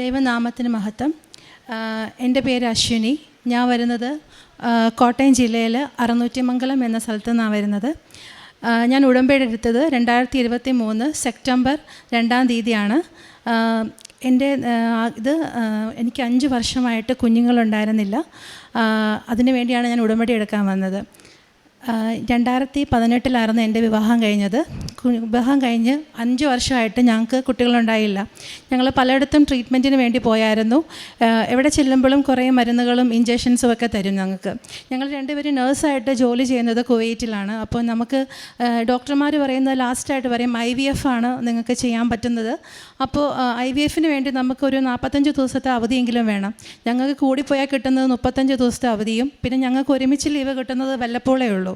ദൈവനാമത്തിന് മഹത്വം. എന്റെ പേര് അശ്വിനി. ഞാൻ വരുന്നത് കോട്ടയം ജില്ലയിൽ അറുന്നൂറ്റിമംഗലം എന്ന സ്ഥലത്തു നിന്നാണ് വരുന്നത്. ഞാൻ ഉടമ്പടി എടുത്തത് രണ്ടായിരത്തി ഇരുപത്തി മൂന്ന് സെപ്റ്റംബർ രണ്ടാം തീയതിയാണ്. എന്റെ ഇത് എനിക്ക് അഞ്ച് വർഷമായിട്ട് കുഞ്ഞുങ്ങളുണ്ടായിരുന്നില്ല. അതിനു വേണ്ടിയാണ് ഞാൻ ഉടമ്പടി എടുക്കാൻ വന്നത്. രണ്ടായിരത്തി പതിനെട്ടിലായിരുന്നു എന്റെ വിവാഹം കഴിഞ്ഞത്. വിവാഹം കഴിഞ്ഞ് അഞ്ച് വർഷമായിട്ട് ഞങ്ങൾക്ക് കുട്ടികളുണ്ടായില്ല. ഞങ്ങൾ പലയിടത്തും ട്രീറ്റ്മെന്റിന് വേണ്ടി പോയായിരുന്നു. എവിടെ ചെല്ലുമ്പോഴും കുറേ മരുന്നുകളും ഇഞ്ചക്ഷൻസും ഒക്കെ തരും ഞങ്ങൾക്ക്. ഞങ്ങൾ രണ്ടുപേരും നേഴ്സായിട്ട് ജോലി ചെയ്യുന്നത് കുവൈറ്റിലാണ്. അപ്പോൾ നമുക്ക് ഡോക്ടർമാർ പറയുന്നത് ലാസ്റ്റായിട്ട് പറയും ഐ വി എഫ് ആണ് നിങ്ങൾക്ക് ചെയ്യാൻ പറ്റുന്നത്. അപ്പോൾ ഐ വി എഫിന് വേണ്ടി നമുക്കൊരു നാൽപ്പത്തഞ്ച് ദിവസത്തെ അവധിയെങ്കിലും വേണം. ഞങ്ങൾക്ക് കൂടിപ്പോയാൽ കിട്ടുന്നത് മുപ്പത്തഞ്ച് ദിവസത്തെ അവധിയും പിന്നെ ഞങ്ങൾക്ക് ഒരുമിച്ച് ലീവ് കിട്ടുന്നത് വല്ലപ്പോഴേ ഉള്ളൂ.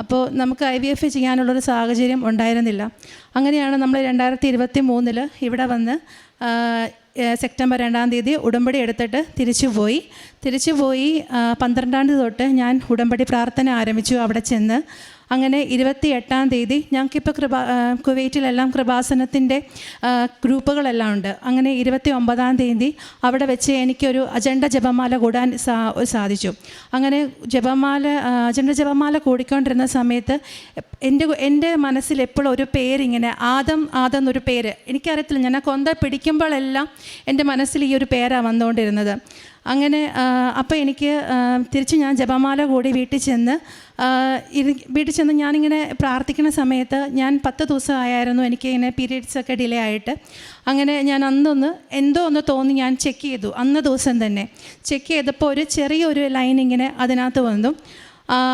അപ്പോൾ നമുക്ക് ഐ വി എഫ് ചെയ്യാനുള്ളൊരു സാഹചര്യം ഉണ്ടായിരുന്നില്ല. അങ്ങനെയാണ് നമ്മൾ രണ്ടായിരത്തി ഇരുപത്തി മൂന്നിൽ ഇവിടെ വന്ന് സെപ്റ്റംബർ രണ്ടാം തീയതി ഉടമ്പടി എടുത്തിട്ട് തിരിച്ചു പോയി. തിരിച്ചു പോയി പന്ത്രണ്ടാം തീയതി തൊട്ട് ഞാൻ ഉടമ്പടി പ്രാർത്ഥന ആരംഭിച്ചു. അവിടെ ചെന്ന് അങ്ങനെ ഇരുപത്തി എട്ടാം തീയതി ഞങ്ങൾക്കിപ്പോൾ കൃപാ കുവൈറ്റിലെല്ലാം കൃപാസനത്തിന്റെ ഗ്രൂപ്പുകളെല്ലാം ഉണ്ട്. അങ്ങനെ ഇരുപത്തി ഒമ്പതാം തീയതി അവിടെ വെച്ച് എനിക്കൊരു അജണ്ട ജപമാല കൂടാൻ സാ സാധിച്ചു. അങ്ങനെ ജപമാല അജണ്ട ജപമാല കൂടിക്കൊണ്ടിരുന്ന സമയത്ത് എന്റെ എന്റെ മനസ്സിൽ എപ്പോഴും ഒരു പേരിങ്ങനെ ആദം ആദം എന്നൊരു പേര്. എനിക്കറിയത്തില്ല ഞാൻ ആ കൊന്ത പിടിക്കുമ്പോഴെല്ലാം എന്റെ മനസ്സിൽ ഈ ഒരു പേരാണ് വന്നുകൊണ്ടിരുന്നത്. അങ്ങനെ അപ്പോൾ എനിക്ക് തിരിച്ച് ഞാൻ ജപമാല കൂടി വീട്ടിൽ ചെന്ന് വീട്ടിൽ ചെന്ന് ഞാനിങ്ങനെ പ്രാർത്ഥിക്കുന്ന സമയത്ത് ഞാൻ പത്ത് ദിവസമായിരുന്നു എനിക്ക് ഇങ്ങനെ പീരീഡ്സ് ഒക്കെ ഡിലേ ആയിട്ട്. അങ്ങനെ ഞാൻ അന്നൊന്ന് എന്തോ ഒന്ന് തോന്നി ഞാൻ ചെക്ക് ചെയ്തു. അന്ന് ദിവസം തന്നെ ചെക്ക് ചെയ്തപ്പോൾ ഒരു ചെറിയൊരു ലൈൻ ഇങ്ങനെ അതിനകത്ത് വന്നു.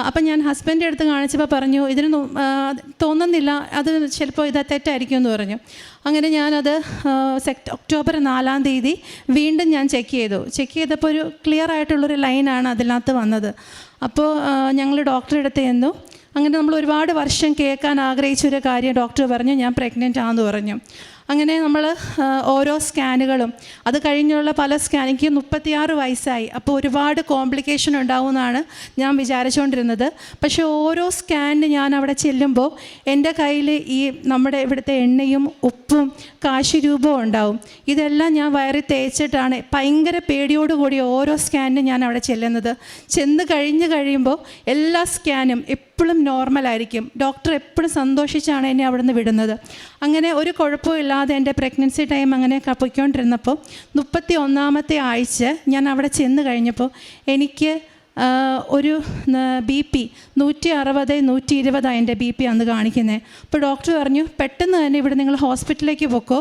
അപ്പം ഞാൻ ഹസ്ബൻഡിന്റെ അടുത്ത് കാണിച്ചപ്പോൾ പറഞ്ഞു ഇതിന് തോന്നുന്നില്ല അത് ചിലപ്പോൾ ഇത് തെറ്റായിരിക്കും എന്ന് പറഞ്ഞു. അങ്ങനെ ഞാനത് സെപ്റ്റ് ഒക്ടോബർ നാലാം തീയതി വീണ്ടും ഞാൻ ചെക്ക് ചെയ്തു. ചെക്ക് ചെയ്തപ്പോൾ ഒരു ക്ലിയർ ആയിട്ടുള്ളൊരു ലൈനാണ് അതിനകത്ത് വന്നത്. അപ്പോൾ ഞങ്ങൾ ഡോക്ടറെ അടുത്ത് ചെന്നു. അങ്ങനെ നമ്മൾ ഒരുപാട് വർഷം കേൾക്കാൻ ആഗ്രഹിച്ചൊരു കാര്യം ഡോക്ടർ പറഞ്ഞു ഞാൻ പ്രഗ്നന്റ് ആണെന്ന് പറഞ്ഞു. അങ്ങനെ നമ്മൾ ഓരോ സ്കാനുകളും അത് കഴിഞ്ഞുള്ള പല സ്കാനിക്ക് മുപ്പത്തിയാറ് വയസ്സായി. അപ്പോൾ ഒരുപാട് കോംപ്ലിക്കേഷൻ ഉണ്ടാവുമെന്നാണ് ഞാൻ വിചാരിച്ചുകൊണ്ടിരുന്നത് പക്ഷേ ഓരോ സ്കാനിന് ഞാൻ അവിടെ ചെല്ലുമ്പോൾ എന്റെ കയ്യിൽ ഈ നമ്മുടെ ഇവിടുത്തെ എണ്ണയും ഉപ്പും കാശുരൂപവും ഉണ്ടാവും. ഇതെല്ലാം ഞാൻ വയറി തേച്ചിട്ടാണ് ഭയങ്കര പേടിയോടുകൂടി ഓരോ സ്കാനിനും ഞാൻ അവിടെ ചെല്ലുന്നത്. ചെന്ന് കഴിഞ്ഞ് കഴിയുമ്പോൾ എല്ലാ സ്കാനും എപ്പോഴും നോർമലായിരിക്കും ഡോക്ടർ എപ്പോഴും സന്തോഷിച്ചാണ് എന്നെ അവിടെ നിന്ന് വിടുന്നത്. അങ്ങനെ ഒരു കുഴപ്പമില്ലാതെ എന്റെ പ്രഗ്നൻസി ടൈം അങ്ങനെ പൊയ്ക്കൊണ്ടിരുന്നപ്പോൾ മുപ്പത്തി ഒന്നാമത്തെ ആഴ്ച ഞാൻ അവിടെ ചെന്ന് കഴിഞ്ഞപ്പോൾ എനിക്ക് ഒരു ബി പി നൂറ്റി അറുപത് നൂറ്റി ഇരുപതാണ് എന്റെ ബി പി അന്ന് കാണിക്കുന്നത് അപ്പോൾ ഡോക്ടർ പറഞ്ഞു പെട്ടെന്ന് തന്നെ ഇവിടെ നിങ്ങൾ ഹോസ്പിറ്റലിലേക്ക് പൊക്കോ.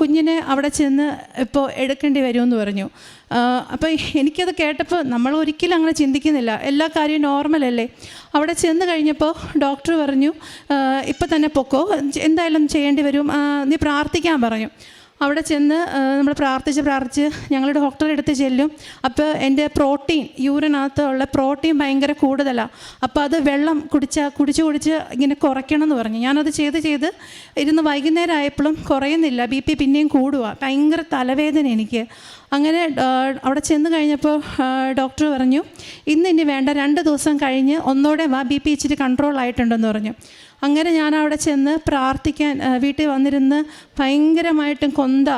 കുഞ്ഞിനെ അവിടെ ചെന്ന് ഇപ്പോൾ എടുക്കേണ്ടി വരുമെന്ന് പറഞ്ഞു. അപ്പോൾ എനിക്കത് കേട്ടപ്പോൾ നമ്മൾ ഒരിക്കലും അങ്ങനെ ചിന്തിക്കുന്നില്ല. എല്ലാ കാര്യവും നോർമലല്ലേ അവിടെ ചെന്ന് കഴിഞ്ഞപ്പോൾ ഡോക്ടർ പറഞ്ഞു ഇപ്പം തന്നെ പൊക്കോ. എന്തായാലും ചെയ്യേണ്ടി വരും. നീ പ്രാർത്ഥിക്കാൻ പറഞ്ഞു. അവിടെ ചെന്ന് നമ്മൾ പ്രാർത്ഥിച്ച് പ്രാർത്ഥിച്ച് ഞങ്ങൾ ഡോക്ടറെ അടുത്ത് ചെല്ലും. അപ്പോൾ എന്റെ പ്രോട്ടീൻ യൂറിനകത്ത് ഉള്ള പ്രോട്ടീൻ ഭയങ്കര കൂടുതലാണ് അപ്പോൾ അത് വെള്ളം കുടിച്ച കുടിച്ച് കുടിച്ച് ഇങ്ങനെ കുറയ്ക്കണം എന്ന് പറഞ്ഞു. ഞാനത് ചെയ്ത് ചെയ്ത് ഇരുന്ന് വൈകുന്നേരം ആയപ്പോഴും കുറയുന്നില്ല. ബി പി പിന്നെയും കൂടുക ഭയങ്കര തലവേദന എനിക്ക്. അങ്ങനെ അവിടെ ചെന്ന് കഴിഞ്ഞപ്പോൾ ഡോക്ടർ പറഞ്ഞു ഇന്ന് ഇനി വേണ്ട രണ്ട് ദിവസം കഴിഞ്ഞ് ഒന്നോടെ വാ ബി പി ഇച്ചിരി കൺട്രോൾ ആയിട്ടുണ്ടെന്ന് പറഞ്ഞു. അങ്ങനെ ഞാൻ അവിടെ ചെന്ന് പ്രാർത്ഥിക്കാൻ വീട്ടിൽ വന്നിരുന്ന് ഭയങ്കരമായിട്ടും കൊന്ത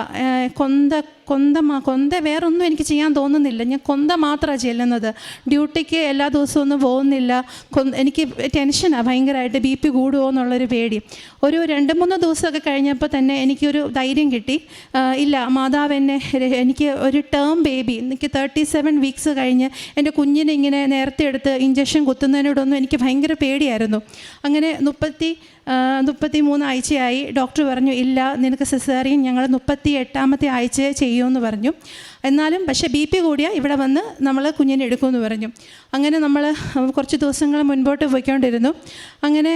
കൊന്ത കൊന്ത കൊന്ത വേറൊന്നും എനിക്ക് ചെയ്യാൻ തോന്നുന്നില്ല. ഞാൻ കൊന്ത മാത്രമാണ് ചെല്ലുന്നത്. ഡ്യൂട്ടിക്ക് എല്ലാ ദിവസവും ഒന്നും പോകുന്നില്ല. എനിക്ക് ടെൻഷനാണ് ഭയങ്കരമായിട്ട് ബി പി കൂടുമോ എന്നുള്ളൊരു പേടി. ഒരു രണ്ട് മൂന്ന് ദിവസമൊക്കെ കഴിഞ്ഞപ്പോൾ തന്നെ എനിക്കൊരു ധൈര്യം കിട്ടി. ഇല്ല മാതാവ് എന്നെ എനിക്ക് ഒരു ടേം ബേബി എനിക്ക് തേർട്ടി സെവൻ വീക്സ് കഴിഞ്ഞ് എന്റെ കുഞ്ഞിനെ ഇങ്ങനെ നേരത്തെ എടുത്ത് ഇഞ്ചക്ഷൻ കുത്തുന്നതിനോടൊന്നും എനിക്ക് ഭയങ്കര പേടിയായിരുന്നു. അങ്ങനെ മുപ്പത്തി മുപ്പത്തി മൂന്ന് ആഴ്ചയായി ഡോക്ടർ പറഞ്ഞു ഇല്ല നിനക്ക് സിസേറിയൻ ഞങ്ങൾ മുപ്പത്തി എട്ടാമത്തെ ആഴ്ച ചെയ്യുമെന്ന് പറഞ്ഞു. എന്നാലും പക്ഷേ ബി പി കൂടിയാൽ ഇവിടെ വന്ന് നമ്മൾ കുഞ്ഞിനെ എടുക്കുമെന്ന് പറഞ്ഞു. അങ്ങനെ നമ്മൾ കുറച്ച് ദിവസങ്ങൾ മുൻപോട്ട് പോയിക്കൊണ്ടിരുന്നു. അങ്ങനെ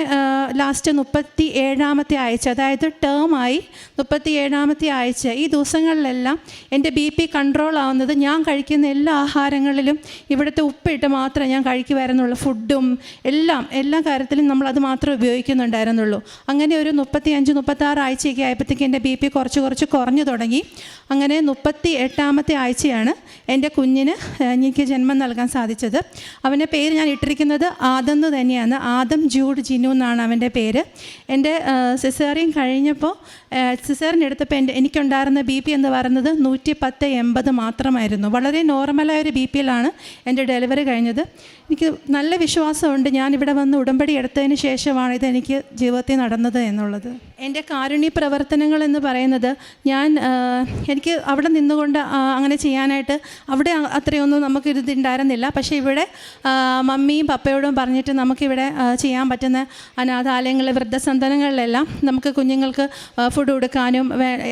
ലാസ്റ്റ് മുപ്പത്തി ഏഴാമത്തെ ആഴ്ച അതായത് ടേമായി മുപ്പത്തി ഏഴാമത്തെ ആഴ്ച ഈ ദിവസങ്ങളിലെല്ലാം എന്റെ ബി പി കൺട്രോൾ ആവുന്നത് ഞാൻ കഴിക്കുന്ന എല്ലാ ആഹാരങ്ങളിലും ഇവിടുത്തെ ഉപ്പിട്ട് മാത്രമേ ഞാൻ കഴിക്കുമായിരുന്നുള്ളൂ ഫുഡും എല്ലാം എല്ലാ കാര്യത്തിലും നമ്മൾ അത് മാത്രമേ ഉപയോഗിക്കുന്നുണ്ടായിരുന്നുള്ളൂ. അങ്ങനെ ഒരു മുപ്പത്തി അഞ്ച് മുപ്പത്താറ് ആഴ്ചയൊക്കെ ആയപ്പോഴത്തേക്ക് എന്റെ ബി പി കുറച്ച് കുറച്ച് കുറഞ്ഞു തുടങ്ങി. അങ്ങനെ മുപ്പത്തി എട്ടാമത്തെ ആഴ്ചയാണ് എന്റെ കുഞ്ഞിന് എനിക്ക് ജന്മം നൽകാൻ സാധിച്ചത്. അവന്റെ പേര് ഞാൻ ഇട്ടിരിക്കുന്നത് ആദം തന്നെയാണ്. ആദം ജൂഡ് ജിനു എന്നാണ് അവന്റെ പേര്. എന്റെ സിസേറിയൻ കഴിഞ്ഞപ്പോൾ സിസേറിൻ എടുത്തപ്പോൾ എന്റെ എനിക്കുണ്ടായിരുന്ന ബി പി എന്ന് പറയുന്നത് നൂറ്റി പത്ത് എൺപത് മാത്രമായിരുന്നു. വളരെ നോർമലായ ഒരു ബി പിയിലാണ് എന്റെ ഡെലിവറി കഴിഞ്ഞത്. എനിക്ക് നല്ല വിശ്വാസമുണ്ട്. ഞാനിവിടെ വന്ന് ഉടമ്പടി എടുത്തതിന് ശേഷമാണ് ഇത് എനിക്ക് ജീവിതത്തിൽ നടന്നത് എന്നുള്ളത്. എന്റെ കാരുണ്യ പ്രവർത്തനങ്ങൾ എന്ന് പറയുന്നത് ഞാൻ എനിക്ക് അവിടെ നിന്നുകൊണ്ട് അങ്ങനെ ചെയ്യാനായിട്ട് അവിടെ അത്രയൊന്നും നമുക്ക് ഇത് ഉണ്ടായിരുന്നില്ല പക്ഷേ ഇവിടെ മമ്മിയും പപ്പയോടും പറഞ്ഞിട്ട് നമുക്കിവിടെ ചെയ്യാൻ പറ്റുന്ന അനാഥാലയങ്ങൾ വൃദ്ധസന്ധനങ്ങളിലെല്ലാം നമുക്ക് കുഞ്ഞുങ്ങൾക്ക് ഫുഡ് കൊടുക്കാനും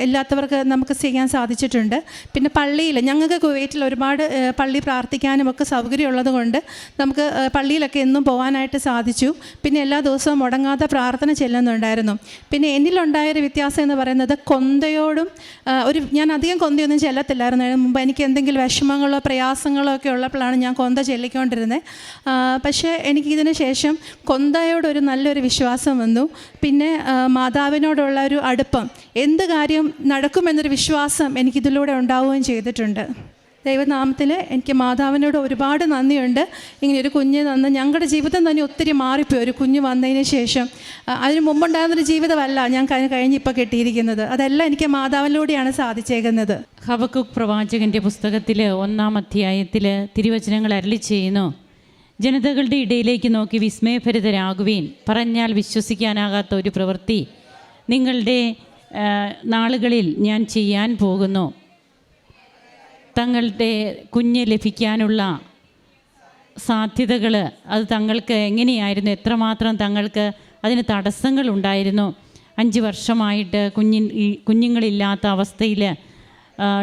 എല്ലാത്തവർക്ക് നമുക്ക് ചെയ്യാൻ സാധിച്ചിട്ടുണ്ട്. പിന്നെ പള്ളിയിൽ ഞങ്ങൾക്ക് കുവൈറ്റിൽ ഒരുപാട് പള്ളി പ്രാർത്ഥിക്കാനും ഒക്കെ സൗകര്യമുള്ളത് കൊണ്ട് നമുക്ക് പള്ളിയിലൊക്കെ എന്നും പോകാനായിട്ട് സാധിച്ചു. പിന്നെ എല്ലാ ദിവസവും മുടങ്ങാതെ പ്രാർത്ഥന ചെല്ലുന്നുണ്ടായിരുന്നു. പിന്നെ എന്നിലുണ്ടായൊരു വ്യത്യാസം എന്ന് പറയുന്നത് കൊന്തയോടും ഒരു ഞാൻ അധികം കൊന്തയൊന്നും ചെല്ലത്തില്ലായിരുന്നു. മുമ്പ് എനിക്ക് എന്തെങ്കിലും വിഷമങ്ങളോ പ്രയാസങ്ങളോ ഒക്കെ ഉള്ളപ്പോഴാണ് ഞാൻ കൊന്ത ചെല്ലിക്കൊണ്ടിരുന്നത് പക്ഷേ എനിക്കിതിന് ശേഷം കൊന്തയോടൊരു നല്ലൊരു വിശ്വാസം വന്നു. പിന്നെ മാതാവിനോടുള്ള ഒരു അടുപ്പം. എന്ത് കാര്യം നടക്കുമെന്നൊരു വിശ്വാസം എനിക്കിതിലൂടെ ഉണ്ടാവുകയും ചെയ്തിട്ടുണ്ട്. ദൈവനാമത്തിൽ എനിക്ക് മാതാവിനോട് ഒരുപാട് നന്ദിയുണ്ട്. ഇങ്ങനെ ഒരു കുഞ്ഞ് തന്ന് ഞങ്ങളുടെ ജീവിതം തന്നെ ഒത്തിരി മാറിപ്പോയി. ഒരു കുഞ്ഞ് വന്നതിന് ശേഷം അതിന് മുമ്പുണ്ടായിരുന്നൊരു ജീവിതമല്ല ഞാൻ കഴിഞ്ഞ് കഴിഞ്ഞിപ്പോൾ കിട്ടിയിരിക്കുന്നത്. അതെല്ലാം എനിക്ക് മാതാവിലൂടെയാണ് സാധിച്ചേക്കുന്നത്. ഹബക്കുക്ക് പ്രവാചകന്റെ പുസ്തകത്തിൽ ഒന്നാം അധ്യായത്തിൽ തിരുവചനങ്ങൾ അരളി ചെയ്യുന്നു. ജനതകളുടെ ഇടയിലേക്ക് നോക്കി വിസ്മയഭരിതരാകുവീൻ. പറഞ്ഞാൽ വിശ്വസിക്കാനാകാത്ത ഒരു പ്രവൃത്തി നിങ്ങളുടെ നാളുകളിൽ ഞാൻ ചെയ്യാൻ പോകുന്നു. തങ്ങളുടെ കുഞ്ഞ് ലഭിക്കാനുള്ള സാധ്യതകൾ അത് തങ്ങൾക്ക് എങ്ങനെയായിരുന്നു? എത്രമാത്രം തങ്ങൾക്ക് അതിന് തടസ്സങ്ങളുണ്ടായിരുന്നു? അഞ്ച് വർഷമായിട്ട് കുഞ്ഞി കുഞ്ഞുങ്ങളില്ലാത്ത അവസ്ഥയിൽ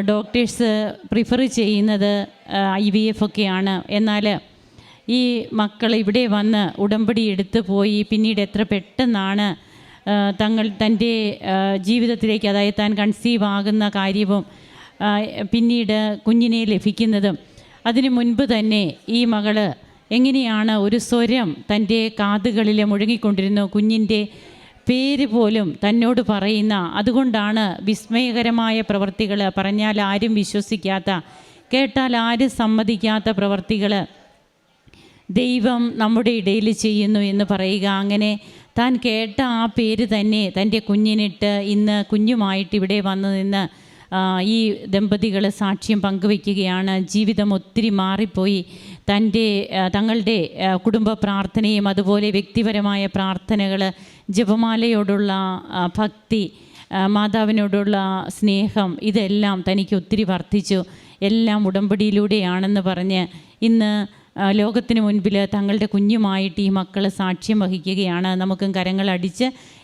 ഡോക്ടേഴ്സ് പ്രിഫർ ചെയ്യുന്നത് ഐ വി എഫ് ഒക്കെയാണ്. എന്നാൽ ഈ മക്കൾ ഇവിടെ വന്ന് ഉടമ്പടി എടുത്തു പോയി പിന്നീട് എത്ര പെട്ടെന്നാണ് തങ്ങൾ തന്റെ ജീവിതത്തിലേക്ക് അതായത് താൻ കൺസീവ് ആകുന്ന കാര്യവും പിന്നീട് കുഞ്ഞിനെ ലഭിക്കുന്നതും. അതിനു മുൻപ് തന്നെ ഈ മകൾ എങ്ങനെയാണ് ഒരു സ്വരം തന്റെ കാതുകളിൽ മുഴങ്ങിക്കൊണ്ടിരുന്നു. കുഞ്ഞിന്റെ പേര് പോലും തന്നോട് പറയുന്ന അതുകൊണ്ടാണ് വിസ്മയകരമായ പ്രവർത്തികൾ പറഞ്ഞാൽ ആരും വിശ്വസിക്കാത്ത കേട്ടാൽ ആരും സമ്മതിക്കാത്ത പ്രവർത്തികൾ ദൈവം നമ്മുടെ ഇടയിൽ ചെയ്യുന്നു എന്ന് പറയുക. അങ്ങനെ താൻ കേട്ട ആ പേര് തന്നെ തന്റെ കുഞ്ഞിനിട്ട് ഇന്ന് കുഞ്ഞുമായിട്ട് ഇവിടെ വന്നു നിന്ന് ഈ ദമ്പതികൾ സാക്ഷ്യം പങ്കുവയ്ക്കുകയാണ്. ജീവിതം ഒത്തിരി മാറിപ്പോയി. തന്റെ തങ്ങളുടെ കുടുംബ പ്രാർത്ഥനയും അതുപോലെ വ്യക്തിപരമായ പ്രാർത്ഥനകൾ ജപമാലയോടുള്ള ഭക്തി മാതാവിനോടുള്ള സ്നേഹം ഇതെല്ലാം തനിക്ക് ഒത്തിരി വർദ്ധിച്ചു. എല്ലാം ഉടമ്പടിയിലൂടെയാണെന്ന് പറഞ്ഞ് ഇന്ന് ലോകത്തിന് മുൻപിൽ തങ്ങളുടെ കുഞ്ഞുമായിട്ട് ഈ മക്കൾ സാക്ഷ്യം വഹിക്കുകയാണ്. നമുക്കും കരങ്ങൾ അടിച്ച്